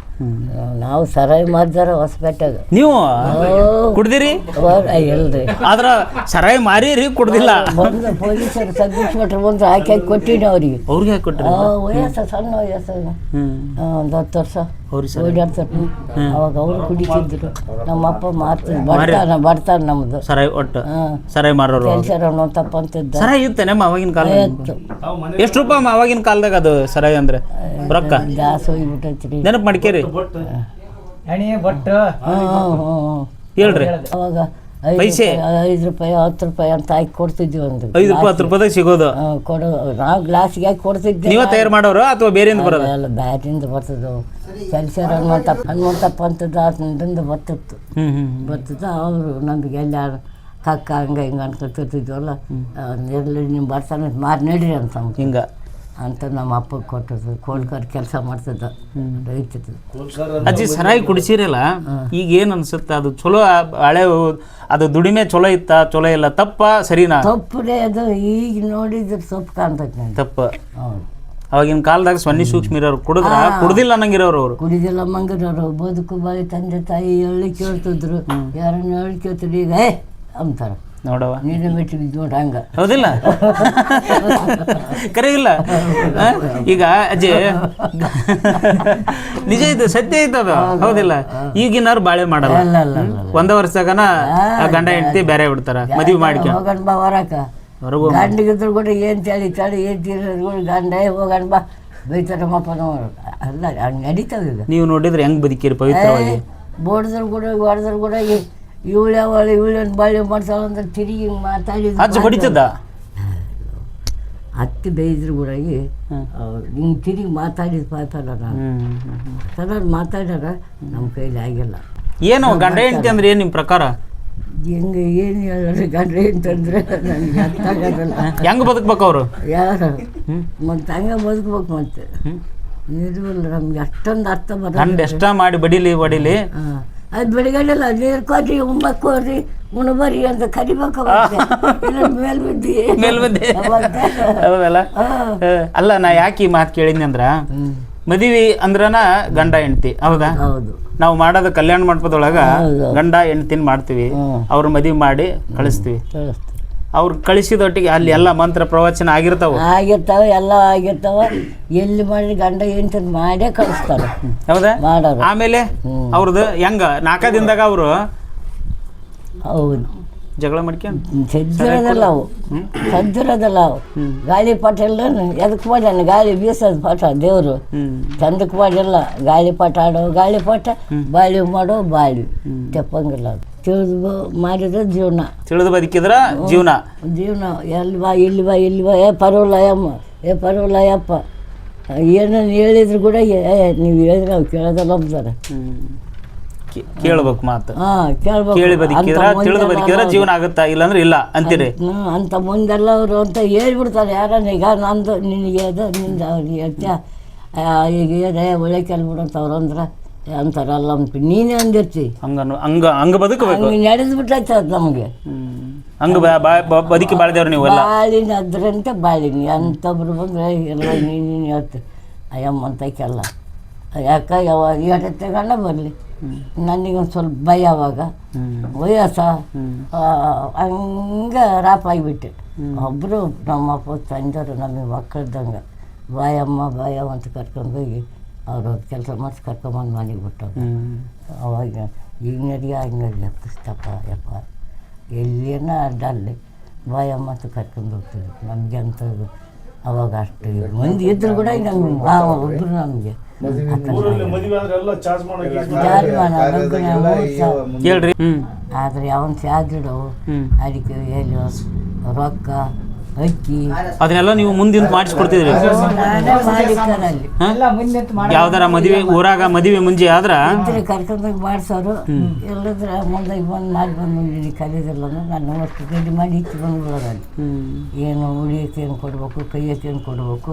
ನಾವು ಸರಾಯಿ ಮಾರ್ದಾರ ಹೊಸಪೇಟೆಗ. ನೀವು ಕುಡ್ದಿರಿ? ಎಲ್ರಿ ಆದ್ರ ಸರಾಯಿ ಮಾರೀರಿ ಕುಡ್ದಿಲ್ಲ. ಬಂದು ಪೊಲೀಸರು ಸಬ್ ಇನ್ಸ್ಪೆಕ್ಟರ್ ಬಂದು ಹಾಕಿ ಹಾಕಿ ಕೊಟ್ಟಿನಿ ಅವ್ರಿಗೆ. ಅವ್ರಿಗೆ ಹಾಕಿ ವಯಸ್ಸು ಸಣ್ಣ ವಯಸ್ಸು. ಒಂದು ಹತ್ತು ವರ್ಷ. ಓಡಾಡ್ತಾರೆ ಅವಾಗ ಅವರು ಕುಡಿತಿದ್ರು. ನಮ್ಮ ಅಪ್ಪ ಮಾರ್ತಿದ್ರು. ಬರ್ತಾರೆ ಬರ್ತಾರೆ ನಮ್ದು. ಸರಾಯಿ ಒಟ್ಟು. ಹಾಂ. ಸರಾಯಿ ಮಾರೋರು ಕೆಲಸ ತಪ್ಪ ಅಂತಿದ್ದ? ಸರಾಯಿ ಇತ್ತೇನಮ್ಮ ಅವಾಗಿನ ಕಾಲ ಎಷ್ಟು ರೂಪಾಯಿ ಅಮ್ಮ ಅವಾಗಿನ ಕಾಲದಾಗ ಅದು ಸರಾಯಿ ಅಂದ್ರೆ? ರೊಕ್ಕ? ಜಾಸ್ತಿ ಹೋಗ್ಬಿಟ್ಟೈತ್ರಿ. ನೆನಪು ಮಾಡ್ಕೇರಿ. ಎಣಿ ಬಟ್ಟು. ಹೇಳ್ರಿ. ಅವಾಗ ಐದು ಪೈಸೆ? ರೂಪಾಯಿ ಐದು ರೂಪಾಯಿ ಹತ್ತು ರೂಪಾಯಿ ಅಂತ ಹಾಕಿ ಕೊಡ್ತಿದ್ವಿ ಒಂದು ಐದು ರೂಪಾಯಿ ಹತ್ತು ರೂಪಾಯಿದಾಗ ಸಿಗೋದು. ಕೊಡೋ. ನಾವು ಗ್ಲಾಸಿಗೆ ಹಾಕಿ ಕೊಡ್ತಿದ್ವಿ ನೀವು ತಯಾರು ಮಾಡೋರು ಅಥವಾ ಬೇರೆಯಿಂದ ಬರೋದು? ಎಲ್ಲ ಬ್ಯಾಟಿಂದ ಬರ್ತದವು ಕೆಲಸ ಹನುಮಂತಪ್ಪ ಹನುಮಂತಪ್ಪ ಅಂತ ಅದರಿಂದ ಬರ್ತಿತ್ತು ಬರ್ತಿತ್ತು ಅವರು ನಮಗೆ ಎಲ್ಲ ಕಕ್ಕ ಹಂಗೆ ಹಿಂಗೆ ಅನ್ಕೊತಿರ್ತಿದ್ವಲ್ಲ ಎಲ್ಲಿ ನಿಮ್ಮ ಬರ್ತಾನೆ ಮಾರಿ ನಡ್ರಿ ಅಂತ ಹಿಂಗೆ. ಅಂತ ನಮ್ಮ ಅಪ್ಪಗೆ ಕೊಟ್ಟದ್ದು ಕೋಲ್ಕರ್ ಕೆಲಸ ಮಾಡ್ತಿದ್ದ ರೈತದ್ದು. ಅಜ್ಜಿ ಸರಾಯಿ ಕುಡಿಸಿರಲ್ಲ ಈಗ ಏನು ಅನ್ಸುತ್ತೆ? ಅದು ಚಲೋ ಹಳೆ ಅದು ದುಡಿಮೆ ಚಲೋ ಇತ್ತ ಚಲೋ ಇಲ್ಲ? ತಪ್ಪ ಸರಿನಾ? ತಪ್ಪು ಅದು ಈಗ ನೋಡಿದ್ರೆ ತಪ್ಪು ಕಾಣ್ತೈತೆ ತಪ್ಪ. ಹೌದು. ಅವಾಗಿನ ಕಾಲದಾಗ ಸ್ವನ್ನಿ ಸೂಕ್ಷ್ಮ ಇರೋರು ಕುಡಿದ್ರ ಕುಡ್ದಿಲ್ಲ ಅನ್ನಂಗಿರೋರು ಅವರು. ಕುಡಿದಿಲ್ಲ ಮಂಗಿರೋರು ಬದುಕು ಬಾಯಿ ತಂದೆ ತಾಯಿ ಹೇಳಿ ಕೇಳ್ತಿದ್ರು. ಯಾರನ್ನ ಹೇಳಿ ಕೇಳ್ತಿದ್ರು. ಈಗ ಏ ಅಂತಾರೆ. ನೋಡವ ನೀನು ಬಿಟ್ಟು ಬಿದ್ದು ನೋಡಿ ಹಂಗ. ಹೌದಿಲ್ಲ? <laughs> ಕರೆ ಇಲ್ಲ ಈಗ ಅಜ್ಜಿ ನಿಜ ಇದು ಸತ್ಯ ಐತದ ಹೌದಿಲ್ಲ? ಈಗಿನವ್ರು ಬಾಳೆ ಮಾಡಲ್ಲ. ಒಂದ ವರ್ಷಗನ ಗಂಡ ಹೆಂಡತಿ ಬೇರೆ ಬಿಡ್ತಾರ. ಮದುವೆ ಮಾಡ್ಕೊಂಡು. ಹೊರಗು ಗಂಡಿಗಿದ್ರು ಕೂಡ ಏನು ಚಳಿ ಚಳಿ ಏನು ತೀರೋದು ಕೂಡ ಗಂಡ ಹೋಗೋಣ ಬಾ. ಬೈತಾರೆ ಮಪ್ಪನ ಅಲ್ಲ ಹಂಗೆ ನಡೀತಾವೆ ಈಗ ನೀವು ನೋಡಿದ್ರೆ ಹೆಂಗ್ ಬದುಕಿರಿ ಪವಿತ್ರವಾಗಿ? ಬೋಡ್ದ್ರು ಕೂಡ ಹೊಡೆದ್ರು ಕೂಡ ಇವಳು ಅವಳು ಇವಳನ್ನು ಬಾಳೆ ಮಾಡ್ತಾಳೆ ಅಂದ್ರೆ ತಿರುಗಿ ಮಾತಾಡಿ ಅಜ್ಜ ಹೊಡಿತದ? ಹತ್ತಿ ಬೇಯಿದ್ರು ಕೂಡ ಹಿಂಗೆ ತಿರುಗಿ ಮಾತಾಡಿದ ನಾನು. ಚೆನ್ನಾಗಿ ಮಾತಾಡ್ಯಾರ ನಮ್ಮ ಕೈಲಿ ಆಗಿಲ್ಲ. ಏನು ಗಂಡ ಹೆಂಡತಿ ಅಂದ್ರೆ ಏನು ನಿಮ್ಮ ಪ್ರಕಾರ? ಹೆಂಗೆ ಏನು ಹೇಳೋರು ಗಂಡ ಅಂತಂದ್ರೆ ನನಗೆ ಅರ್ಥ ಆಗೋದಿಲ್ಲ. ಹೆಂಗ್ ಬದುಕ್ಬೇಕು ಅವರು? ಯಾರು? ಮತ್ತೆ ಹಂಗೆ ಬದುಕ್ಬೇಕು ಮತ್ತೆ. ನಿಜವಲ್ಲ ನಮ್ಗೆ ಅಷ್ಟೊಂದು ಅರ್ಥ ಬರಲ್ಲ ಗಂಡ ಎಷ್ಟ ಮಾಡಿ ಬಡಿಲಿ ಬಡಿಲಿ ಅದು ಬೆಳಗ್ಗೆಲ್ಲ ನೀರು ಕೊಡ್ರಿ ಉಂಬಕ್ಕೆ ಹೋಗ್ರಿ ಉಣಬರಿ ಅಂತ ಕರಿಬೇಕು ಮೇಲೆ ಬಿದ್ದಿ ಹೌದಲ್ಲ? ಅಲ್ಲ ನಾ ಯಾಕೆ ಈ ಮಾತು ಕೇಳಿದ್ನಿ ಅಂದ್ರ. ಮದುವೆ ಅಂದ್ರನ ಗಂಡ ಹೆಂಡತಿ ಹೌದಾ? ಹೌದು. ನಾವು ಮಾಡೋದು ಕಲ್ಯಾಣ ಮಂಟಪದೊಳಗ. ಗಂಡ ಹೆಂಡ್ತಿನ ಮಾಡ್ತೀವಿ. ಅವ್ರ ಮದುವೆ ಮಾಡಿ ಕಳಿಸ್ತೀವಿ. ಅವ್ರು ಕಳಿಸಿದೊಟ್ಟಿಗೆ ಅಲ್ಲಿ ಎಲ್ಲ ಮಂತ್ರ ಪ್ರವಚನ ಆಗಿರ್ತಾವ. ಆಗಿರ್ತಾವ ಎಲ್ಲ ಆಗಿರ್ತಾವ. ಎಲ್ಲಿ ಮಾಡಿ ಗಂಡ ಎಂಟದ್ ಮಾಡೇ ಕಳಿಸ್ತಾರೆ. ಹೌದಾ? ಮಾಡೋರು. ಆಮೇಲೆ. ಅವ್ರದ್ದು ಹೆಂಗ? ನಾಲ್ಕ ದಿನದಾಗ ಅವರು ಹೌದು. ಜಗಳ ಮಾಡ್ಕೊಂಡು ಸಜ್ಜಿರೋದಲ್ಲ ಅವು. ಸಜ್ಜಿರೋದಲ್ಲ ಅವು. ಗಾಳಿ ಪಾಠ ಎಲ್ಲ ಎದಕ್ಕೆ ಮಾಡ್ಯಾನ ಗಾಳಿ ಬೀಸೋದು ಪಾಠ ದೇವರು. ಚಂದಕ್ಕೆ ಮಾಡಿಲ್ಲ. ಗಾಳಿ ಪಾಠ ಆಡೋ ಗಾಳಿ ಪಾಠ ಬಾಳಿ ಮಾಡೋ ಬಾಳಿ. ತೆಪ್ಪಂಗಿಲ್ಲ ಅದು. ತಿಳಿದು ಮಾಡಿದ ಮಾಡಿದ್ರೆ ಜೀವನ. ತಿಳಿದು ಬದುಕಿದ್ರ ಜೀವನ. ಜೀವನ. ಎಲ್ಲಿ ಬಾ ಇಲ್ಲಿ ಬಾ ಇಲ್ಲಿ ಬಾ. ಏ ಪರವಲ್ಲಯ್ಯಮ್ಮ ಏ ಪರವಲ್ಲಯ್ಯಪ್ಪ ಏನನ್ನು ಹೇಳಿದ್ರು ಕೂಡ ಏ ನೀವು ಹೇಳಿದ್ರೆ ಅವ್ರು ಕೇಳೋದಲ್ಲ ಕೇಳ್ಬೇಕು ಮಾತು. ಹಾಂ ಕೇಳ್ಬೇಕು. ಕೇಳಿ ಬದುಕಿದ್ರ ಅಂಥ ತಿಳಿದು ಮುಂದೆಲ್ಲ ಬದುಕಿದ್ರ ಜೀವನ ಆಗುತ್ತಾ ಇಲ್ಲಾಂದ್ರೆ ಇಲ್ಲ ಅಂತೀರಿ? ಅಂತ ಮುಂದೆಲ್ಲ ಅವರು ಅಂತ ಹೇಳ್ಬಿಡ್ತಾರೆ. ಯಾರನ್ನ ಈಗ ನಂದು ನಿನಗೆ ಅದು ನಿಂದ ಅವ್ರಿಗೆ ಹೇಳ್ತೀಯ. ಈಗ ಏನೇ ಒಳ್ಳೆ ಕೆಲ್ ಬಿಡಂತ ಅವ್ರು ಅಂದ್ರೆ ಅಂತಾರಲ್ಲ ಅಂತ ನೀನೇ ಅಂದಿರ್ತಿ. ಹಂಗ ಹಂಗ ಹಂಗ ಬದುಕಬೇಕು. ಹಂಗೆ ನಡೆದು ಬಿಟ್ಟೈತೆ ಅದು ನಮಗೆ. ಹ್ಮ್. ಹಂಗ ಬ- ಬ- ಬ- ಬದುಕಿ ಬಾಳ್ದೇವ್ರ ನೀವೆಲ್ಲ. ಬಾಳಿನ ಅದ್ರಂತೆ ಬಾಳಿನಿ. ಅಂತೊಬ್ರು ಬಂದ್ರೆ ಎಲ್ಲ ನೀನು ಹೇಳ್ತಿ. ಅಯ್ಯಮ್ಮ ಅಂತಕ್ಕೆಲ್ಲ ಯಾಕೆ ಯಾವ ಏಟೆ ತಗೊಂಡ ಬರಲಿ. ನನಗೊಂದು ಸ್ವಲ್ಪ ಭಯ ಅವಾಗ. ವಯಸ್ಸ ಹಂಗೆ ರಾಪಾಗಿಬಿಟ್ಟೆ ಒಬ್ಬರು ನಮ್ಮಪ್ಪ ತಂದವರು ನಮಗೆ ಮಕ್ಕಳ್ದಂಗೆ ಬಾಯಮ್ಮ ಬಾಯಮ್ಮ ಅಂತ ಕರ್ಕೊಂಡು ಹೋಗಿ ಅವ್ರು ಕೆಲಸ ಮಾಡಿಸಿ ಕರ್ಕೊಂಬಂದು ಮನೆಗೆ ಬಿಟ್ಟು ಅವಾಗ ಈಗ ನಡಿ ಆಗ ನಡಿ ಪುಸ್ತಕ ಯಪ್ಪ. ಎಲ್ಲಿನ ಅಡ್ಡಲ್ಲಿ ಬಾಯಮ್ಮ ಅಂತ ಕರ್ಕೊಂಡು ಹೋಗ್ತಿದ್ರು. ನಮಗೆ ಅಂತ ಅವಾಗ ಅಷ್ಟು ಮಂದಿ ಇದ್ರು ಕೂಡ ನಮ್ಗೆ ಭಾವ ಒಬ್ಬರು ನಮಗೆ. ಮದುವೆ ಆದ್ರೆ ಅವನ್ ಚಾರ್ಜ್ ಹ್ಮ್. ಅದಕ್ಕೆ ಎಲ್ಲಿ ರೊಕ್ಕ ಅಕ್ಕಿ. ಅದನ್ನೆಲ್ಲ ನೀವು ಮುಂದಿನ ಮಾಡಿಸ್ಕೊಡ್ತಿದ್ರಿ. ಯಾವ್ದಾರ ಮದುವೆ ಊರಾಗ ಮದುವೆ ಮುಂಜೆ ಆದ್ರ? ಇದ್ರೆ ಕರ್ಕೊಂಡೋಗಿ ಮಾಡ್ಸೋರು. ಎಲ್ಲದ್ರ ಮುಂದೆ ಬಂದು ಮಾಡಿ ಬಂದು ಇಲ್ಲಿ ಕಲಿಯೋದಿಲ್ಲ ಅಂದ್ರೆ ನಾನು ಅಷ್ಟು ರೆಡಿ ಮಾಡಿ ಇಟ್ಟು ಬಂದ್ಬಿಡೋದಲ್ಲಿ ಏನು ಉಳಿಯೋಕೆ ಏನು ಕೊಡಬೇಕು ಕೈಯಕ್ಕೆ ಏನು ಕೊಡಬೇಕು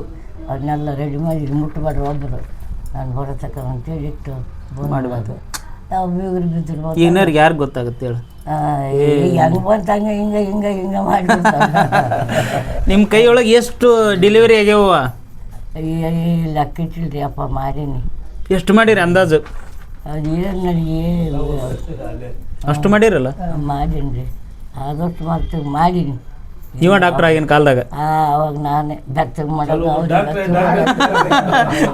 ಅದನ್ನೆಲ್ಲ ರೆಡಿ ಮಾಡಿ ಇಲ್ಲಿ ಮುಟ್ಟಬಾರ್ದು ಒಬ್ಬರು ನಾನು ಬರೋ ತಕ್ಕ ಅಂತೇಳಿ ಇಟ್ಟು ಮಾಡಬಾರ್ದು ಯಾವ ಬೀಗರು ಬಿದ್ದಿರ್ಬೋದು ಈಗಿನವ್ರಿಗೆ ಯಾರು ಗೊತ್ತಾಗುತ್ತೆ ಹೇಳು. ಹೆಂಗೆ ಬಂತ ಹಂಗ ಹಿಂಗೆ ಹಿಂಗೆ ಹಿಂಗೆ ಮಾಡಿ <laughs> ನಿಮ್ಮ ಕೈಯೊಳಗೆ ಎಷ್ಟು ಡೆಲಿವರಿ ಆಗ್ಯಾವ? ಲೆಕ್ಕ ಇಟ್ಟಿಲ್ರಿ ಅಪ್ಪ ಮಾರೀನಿ. ಎಷ್ಟು ಮಾಡಿರಿ ಅಂದಾಜು? ಅದು ಏನು ನನಗೆ ಅಷ್ಟು ಮಾಡಿರಲ್ಲ? ಮಾಡೀನಿ ರೀ ಆದಷ್ಟು ಮಾಡ್ತೀವಿ ಮಾಡೀನಿ. ನೀವ ಡಾಕ್ಟರ್ ಆಗಿನ ಕಾಲದಾಗ? ಅವಾಗ ನಾನೇ ಬೆಚ್ಚಗೆ ಮಾಡೋದು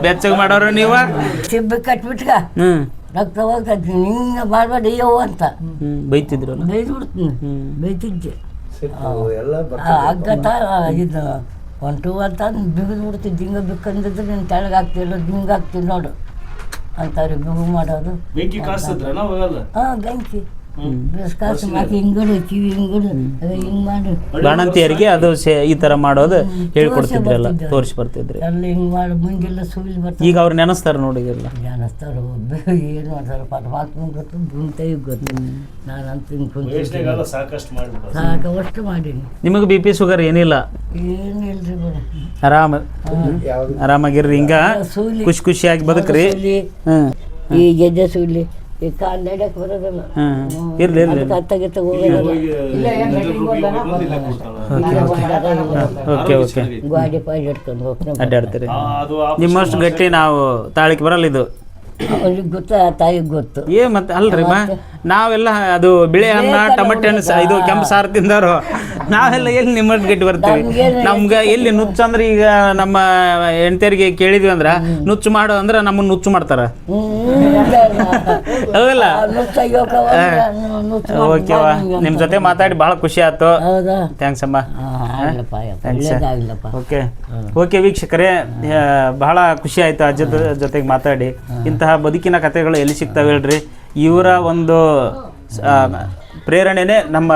ಬೆಚ್ಚಗೆ ಮಾಡೋರು ನೀವ? ಸಿಬ್ಬಿ ಕಟ್ಬಿಟ್ಕ ಹ್ಮ್. ರಕ್ತ ಹೋಗ್ತೈತಿ ಹಿಂಗೆ ಮಾಡಬೇಡ ಅಯ್ಯೋ ಅಂತ ಬೈತಿದ್ರು ಬೈದ್ಬಿಡ್ತೀನಿ ಬೈದು ಬಿಡ್ತೀನಿ ಹ್ಮ್. ಬೈತಿದ್ದೆ. ಎಲ್ಲ ಇದು ಹಗ್ಗ ತ ಒನ್ ಹೊಂಟು ಅಂತ ಬಿಗಿದು ಬಿಡ್ತಿದ್ದೆ ಹಿಂಗೆ ಬಿಕ್ಕಂದಿದ್ರೆ ನೀನು ತೆಳಗೆ ಹಾಕ್ತಿಲ್ಲ ಹಿಂಗೆ ಹಾಕ್ತೀನಿ ನೋಡು. ಅಂತಾರೆ ಬಿಗು ಮಾಡೋದು ಹಾಂ ಬೆಂಕಿ. ಬಾಣಂತಿಯರಿಗೆ ಅದು ಸೆ- ಈ ತರ ಮಾಡೋದು ಹೇಳ್ಕೊಡ್ತಿದ್ರಲ್ಲ ತೋರಿಸಿ ಬರ್ತಿದ್ರಿ. ಈಗ ಅವ್ರು ನೆನೆಸ್ತಾರೆ ನೋಡಿ ಎಲ್ಲ ನಿಮಗೆ <laughs> ಬಿ ಪಿ ಶುಗರ್ ಏನಿಲ್ಲ? ಆರಾಮ ಆರಾಮಾಗಿರ್ರಿ ಹಿಂಗ. ಖುಷಿ ಖುಷಿಯಾಗಿ ಬದುಕ್ರಿ. ಈ ಗೆಜ್ಜೆ ಸೂಲಿ. ಈ ಕಾಲು ನಡ್ಯಕ್ಕೆ ಬರೋದಿಲ್ಲ. ಹ್ಮ್ ಇರ್ಲಿ ಇರ್ಲಿ ಅದಕ್ಕೆ ಹೋಗೋದಿಲ್ಲ ಓಕೆ ಓಕೆ. ಗಾಡಿ ಹೋಗ್ತಾನೆ. ಅಡ್ಡಾಡ್ತೀರಿ. ಅದು ನಿಮ್ಮಷ್ಟು ಗಟ್ಟಿ ನಾವು ತಾಳಿಕೆ ಬರಲ್ಲ ಇದು. ಅವ್ರಿಗೆ ಗೊತ್ತ ತಾಯಿಗೆ ಗೊತ್ತು. ಏ ಮತ್ತೆ ಅಲ್ರಿ ಮಾ? ನಾವೆಲ್ಲ ಅದು ಬಿಳಿ ಅನ್ನ ಟಮಟೆ ಹಣ್ಣು ಸ- ಇದು ಕೆಂಪು ಸಾರು ತಿಂದವರು. ನಾವೆಲ್ಲ ಎಲ್ಲಿ ನಿಮ್ಮ ಗಟ್ಟಿ ಬರ್ತೀವಿ? ನಮ್ಗೆ ಎಲ್ಲಿ ನುಚ್ಚು ಅಂದ್ರೆ ಈಗ ನಮ್ಮ ಹೆಂಡತಿಯರಿಗೆ ಕೇಳಿದ್ವಿ ಅಂದ್ರ ನುಚ್ಚು ಮಾಡು ಅಂದ್ರೆ ನಮ್ಮನ್ನ ನುಚ್ಚು ಮಾಡ್ತಾರ. ಹೌದಲ್ಲ? ಓಕೆವಾ ನಿಮ್ಮ ಜೊತೆ ಮಾತಾಡಿ ಭಾಳ ಖುಷಿ ಆಯ್ತು. ಹೌದಾ? ಥ್ಯಾಂಕ್ಸ್ ಅಮ್ಮ. ಆ, ಆಗ್ಲಪ್ಪ ಯಪ್ಪ, ಒಳ್ಳೇದಾಗ್ಲಪ್ಪ. ಓಕೆ. ಓಕೆ ವೀಕ್ಷಕರೇ ಆ, ಬಹಳ ಖುಷಿ ಆಯ್ತು ಅಜ್ಜದ ಜೊತೆಗೆ ಮಾತಾಡಿ. ಬದುಕಿನ ಕಥೆಗಳು ಎಲ್ಲಿ ಸಿಗ್ತಾವೆ ಹೇಳ್ರಿ? ಇವರ ಒಂದು ಪ್ರೇರಣೆನೇ ನಮ್ಮ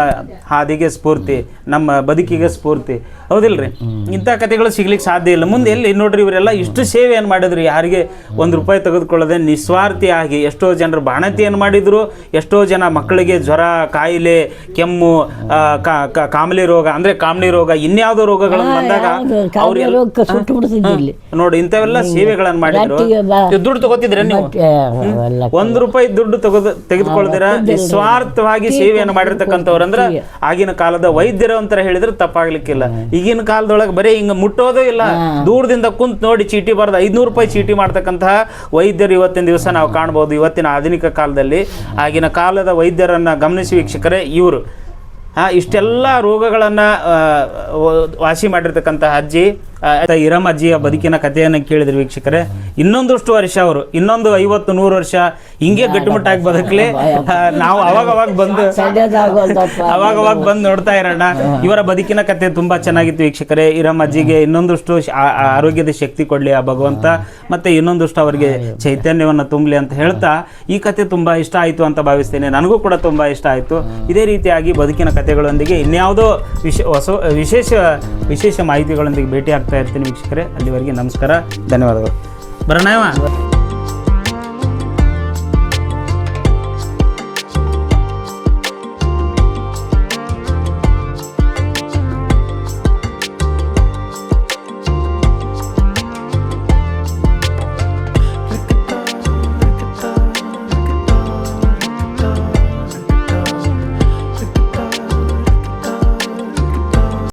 ಹಾದಿಗೆ ಸ್ಫೂರ್ತಿ ನಮ್ಮ ಬದುಕಿಗೆ ಸ್ಫೂರ್ತಿ. ಹೌದಿಲ್ರಿ? ಇಂಥ ಕಥೆಗಳು ಸಿಗ್ಲಿಕ್ಕೆ ಸಾಧ್ಯ ಇಲ್ಲ. ಮುಂದೆ ಎಲ್ಲಿ ನೋಡ್ರಿ ಇವರೆಲ್ಲ ಇಷ್ಟು ಸೇವೆಯನ್ನು ಮಾಡಿದ್ರು ಯಾರಿಗೆ ಒಂದು ರೂಪಾಯಿ ತೆಗೆದುಕೊಳ್ಳದೆ ನಿಸ್ವಾರ್ಥಿಯಾಗಿ ಎಷ್ಟೋ ಜನರು ಬಾಣತಿಯನ್ನು ಮಾಡಿದ್ರು ಎಷ್ಟೋ ಜನ ಮಕ್ಕಳಿಗೆ ಜ್ವರ ಕಾಯಿಲೆ ಕೆಮ್ಮು ಆ, ಕಾ- ಕಾ- ಕಾಮಲಿ ರೋಗ ಅಂದ್ರೆ ಕಾಮಲಿ ರೋಗ ಇನ್ಯಾವುದೋ ರೋಗಗಳನ್ನು ಬಂದಾಗ ನೋಡಿ ಇಂಥವೆಲ್ಲ ಸೇವೆಗಳನ್ನು ಮಾಡಿದ್ರು. ದುಡ್ಡು ತಗೋತಿದ್ರೆ ನೀವು? ಒಂದು ರೂಪಾಯಿ ದುಡ್ಡು ತೆಗೆದು ತೆಗೆದುಕೊಳ್ತೀರಾ? ನಿಸ್ವಾರ್ಥವಾಗಿ ಸೇವೆಯನ್ನು ಮಾಡಿರ್ತಕ್ಕಂಥವ್ರಂದ್ರ ಆಗಿನ ಕಾಲದ ವೈದ್ಯರು ಅಂತರ ಹೇಳಿದ್ರೆ ತಪ್ಪಾಗ್ಲಿಕ್ಕಿಲ್ಲ. ಈಗಿನ ಕಾಲದೊಳಗೆ ಬರೀ ಹಿಂಗ ಮುಟ್ಟೋದೇ ಇಲ್ಲ. ದೂರದಿಂದ ಕುಂತ್ ನೋಡಿ ಚೀಟಿ ಬಾರದ ಐದ್ನೂರು ರೂಪಾಯಿ ಚೀಟಿ ಮಾಡ್ತಕ್ಕಂತಹ ವೈದ್ಯರು ಇವತ್ತಿನ ದಿವಸ ನಾವು ಕಾಣಬಹುದು ಇವತ್ತಿನ ಆಧುನಿಕ ಕಾಲದಲ್ಲಿ ಆಗಿನ ಕಾಲದ ವೈದ್ಯರನ್ನ ಗಮನಿಸಿ ವೀಕ್ಷಕರೇ ಇವರು. ಹಾ ಇಷ್ಟೆಲ್ಲ ರೋಗಗಳನ್ನ ಆ, ವಾಸಿ ಮಾಡಿರ್ತಕ್ಕಂಥ ಅಜ್ಜಿ ಅಜ್ಜಿಯ ಬದುಕಿನ ಕಥೆಯನ್ನು ಕೇಳಿದ್ರು ವೀಕ್ಷಕರೇ. ಇನ್ನೊಂದಷ್ಟು ವರ್ಷ ಅವರು ಇನ್ನೊಂದು ಐವತ್ತು ನೂರು ವರ್ಷ ಹಿಂಗೆ ಗಟ್ಟಿಮುಟ್ಟಾಗಿ ಬದುಕಲಿ. ನಾವು ಅವಾಗ ಅವಾಗ ಬಂದು ಅವಾಗ ಅವಾಗ ಬಂದು ನೋಡ್ತಾ ಇರೋಣ. ಇವರ ಬದುಕಿನ ಕತೆ ತುಂಬಾ ಚೆನ್ನಾಗಿತ್ತು ವೀಕ್ಷಕರೇ. ಇರಮ್ ಅಜ್ಜಿಗೆ ಇನ್ನೊಂದಷ್ಟು ಆರೋಗ್ಯದ ಶಕ್ತಿ ಕೊಡ್ಲಿ ಆ ಭಗವಂತ. ಮತ್ತೆ ಇನ್ನೊಂದಷ್ಟು ಅವರಿಗೆ ಚೈತನ್ಯವನ್ನು ತುಂಬಲಿ ಅಂತ ಹೇಳ್ತಾ ಈ ಕತೆ ತುಂಬಾ ಇಷ್ಟ ಆಯ್ತು ಅಂತ ಭಾವಿಸ್ತೇನೆ. ನನಗೂ ಕೂಡ ತುಂಬಾ ಇಷ್ಟ ಆಯ್ತು. ಇದೇ ರೀತಿಯಾಗಿ ಬದುಕಿನ ಕಥೆಗಳೊಂದಿಗೆ ಇನ್ಯಾವುದೋ ವಿಶೇ ಹೊಸ ವಿಶೇಷ ವಿಶೇಷ ಮಾಹಿತಿಗಳೊಂದಿಗೆ ಭೇಟಿ ಆಗ್ತಾ ಇರ್ತೀನಿ ವೀಕ್ಷಕರೇ. ಅಲ್ಲಿವರೆಗೆ ನಮಸ್ಕಾರ. ಧನ್ಯವಾದಗಳು. ಬರೋಣ